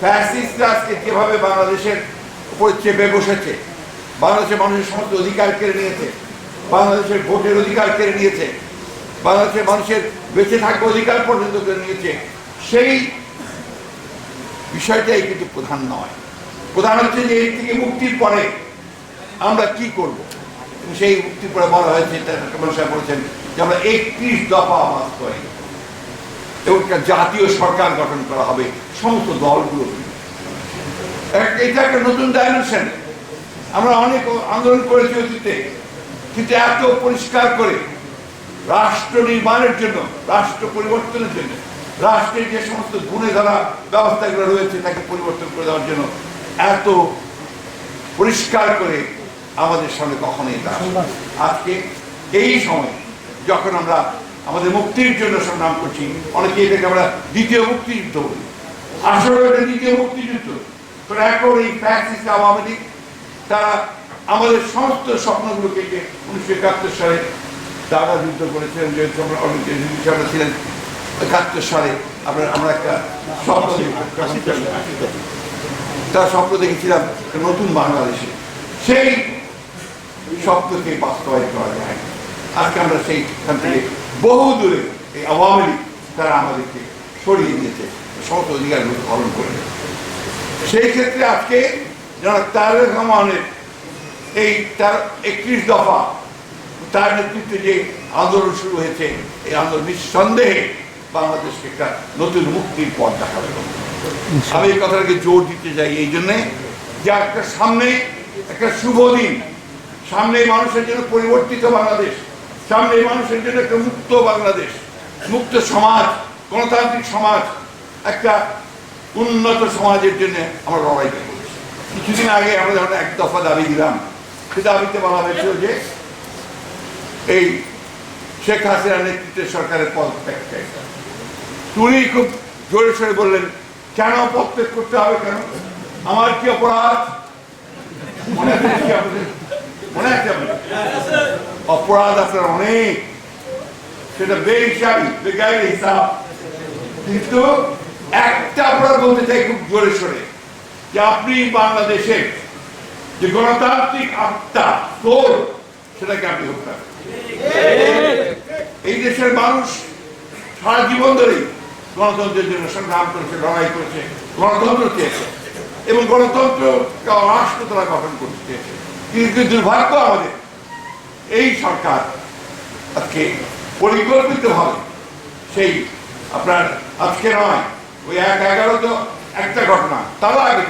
ফ্যাসিস্টরা আজকে যেভাবে বাংলাদেশের উপর চেপে বসেছে, বাংলাদেশের মানুষের সমস্ত অধিকার কেড়ে নিয়েছে, বাংলাদেশের ভোটের অধিকার কেড়ে নিয়েছে, বাংলাদেশের মানুষের বেঁচে অধিকার পর্যন্ত কেড়ে নিয়েছে, সেই বিষয়টাই কিন্তু প্রধান নয়। প্রধান হচ্ছে যে এই থেকে মুক্তির পরে আমরা কি করব? সেই মুক্তির পরে বলা হয়েছে বলেছেন যে আমরা একত্রিশ দফা বাস্তবায়ন এবং একটা জাতীয় সরকার গঠন করা হবে সমস্ত দলগুলো। এটা একটা নতুন ডাইমেনশন আমরা অনেক আন্দোলন করেছি অতীতে কিন্তু এত পরিষ্কার করে রাষ্ট্র নির্মাণের জন্য রাষ্ট্র পরিবর্তনের জন্য রাষ্ট্রের যে সমস্ত গুণে ধরা ব্যবস্থাগুলো রয়েছে তাকে পরিবর্তন করে দেওয়ার জন্য এত পরিষ্কার করে আমাদের সামনে কখনোই এটা। আজকে এই সময় যখন আমরা আমাদের মুক্তির জন্য সংগ্রাম করছি। অনেকে এটাকে আমরা দ্বিতীয় মুক্তিযুদ্ধ বলি। আসলে দ্বিতীয় মুক্তিযুদ্ধ। এখন এই ফ্যাসিস্ট আওয়ামী লীগ, তারা আমাদের সমস্ত স্বপ্নগুলোকে যে উনিশশো একাত্তর সালে দাদা যুদ্ধ করেছিলেন যে আমরা অনেক হিসাবে ছিলেন, একাত্তর সালে আমরা আমরা একটা স্বপ্ন। তার স্বপ্ন দেখেছিলাম নতুন বাংলাদেশে। সেই স্বপ্নকে বাস্তবায়ন করা যায়। আজকে আমরা সেইখান থেকে বহু দূরে এই আওয়ামী লীগ তারা আমাদেরকে সরিয়ে দিয়েছে। সমস্ত অধিকারগুলো হরণ করে সেই ক্ষেত্রে আজকে যারা তারেক রহমানের এই তার একত্রিশ দফা তার নেতৃত্বে যে আন্দোলন শুরু হয়েছে, এই আন্দোলন নিঃসন্দেহে বাংলাদেশকে একটা নতুন মুক্তির পথ দেখাবে। আমি এই কথাটাকে জোর দিতে চাই এই জন্যে যে একটা সামনে একটা শুভ দিন, সামনে মানুষের জন্য পরিবর্তিত বাংলাদেশ সামনে এই মানুষের জন্য একটা মুক্ত বাংলাদেশ, মুক্ত সমাজ, গণতান্ত্রিক সমাজ, একটা উন্নত সমাজের জন্য আমরা লড়াই করছি কিছুদিন আগে আমরা যখন এক দফা দাবি দিলাম, সে দাবিতে বলা হয়েছিল যে এই শেখ হাসিনা নেতৃত্বে সরকারের পদত্যাগ চাই। উনি খুব জোরে সরে বললেন, কেন পদত্যাগ করতে হবে কেন? আমার কি অপরাধ? মনে আছে কি আপনাদের? মনে আছে আপনাদের? অপরাধ আপনার অনেক। সেটা বেহিসাবি বেগাইর হিসাব। কিন্তু একটা অপরাধ বলতে চাই খুব জোরে সরে, যে আপনি বাংলাদেশের যে গণতান্ত্রিক আত্মা সোল সেটাকে আপনি হত্যা এই দেশের মানুষ সারা জীবন ধরেই গণতন্ত্রের জন্য সংগ্রাম করেছে, লড়াই করেছে, গণতন্ত্র চেয়েছে। এবং গণতন্ত্র রাষ্ট্র তারা গঠন করতে চেয়েছে। কিন্তু দুর্ভাগ্য আমাদের এই সরকার আজকে পরিকল্পিতভাবে সেই আপনার আজকে নয়, ওই এক এগারো তো একটা ঘটনা তারা আগে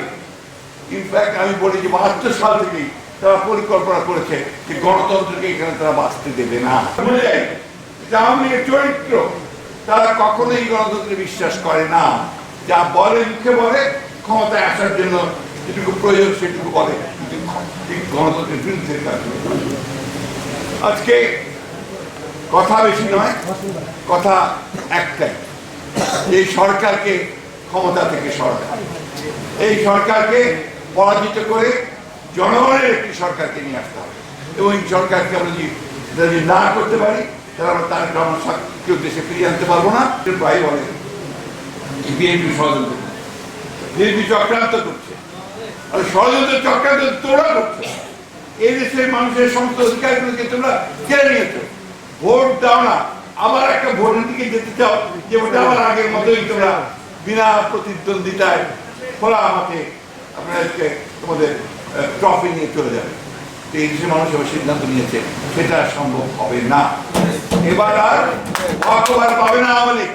ইনফ্যাক্ট আমি বলি যে বাহাত্তর সাল থেকেই তারা পরিকল্পনা করেছে যে গণতন্ত্রকে এখানে তারা বাঁচতে দেবে না। যে আওয়ামী চরিত্র, তারা কখনোই গণতন্ত্রে বিশ্বাস করে না। যা বলে, মুখে বলে, ক্ষমতায় আসার জন্য যেটুকু প্রয়োজন সেটুকু বলে। গণতন্ত্রের বিরুদ্ধে কাজ। আজকে কথা বেশি নয় কথা একটাই এই সরকারকে ক্ষমতা থেকে সরকার। এই সরকারকে পরাজিত করে জনগণের একটি সরকারকে নিয়ে আসতে হবে। এবং এই সরকারকে আমরা যদি যদি না করতে পারি তাহলে আমরা তার জনশক্তিও দেশে ফিরিয়ে আনতে পারব না। প্রায় বলে বিএনপি ষড়যন্ত্র বিএনপি চক্রান্ত করছে। আর ষড়যন্ত্র চক্রান্ত তোমরা করছে এই দেশের মানুষের সমস্ত অধিকারগুলোকে তোমরা কেড়ে নিয়েছো। ভোট দাও না। আবার একটা ভোটের দিকে যেতে চাও, যে ওটা আগের মতোই তোমরা বিনা প্রতিদ্বন্দ্বিতায় খোলা আমাকে তোমাদের ট্রফি নিয়ে চলে যাবে এই দেশের মানুষ এবার সিদ্ধান্ত নিয়েছে, সেটা সম্ভব হবে না। এবার আর হকবার পাবে না আওয়ামী।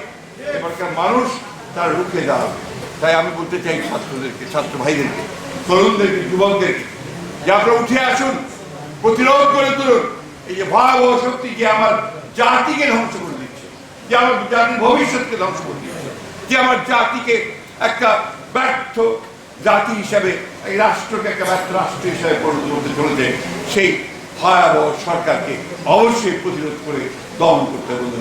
এবারকার মানুষ তার রুখে দাঁড়াবে। তাই আমি বলতে চাই ছাত্রদেরকে, ছাত্র ভাইদেরকে, তরুণদেরকে, যুবকদেরকে যে উঠে আসুন, প্রতিরোধ করে তুলুন। এই যে ভয়াবহ শক্তি যে আমার জাতিকে ধ্বংস করে দিচ্ছে, যে আমার জাতির ভবিষ্যৎকে ধ্বংস করে দিচ্ছে, যে আমার জাতিকে একটা ব্যর্থ জাতি হিসাবে, এই রাষ্ট্রকে একটা ব্যর্থ রাষ্ট্র হিসাবে পরিণত করতে চলেছে, সেই ভয়াবহ সরকারকে অবশ্যই প্রতিরোধ করে দমন করতে হবে।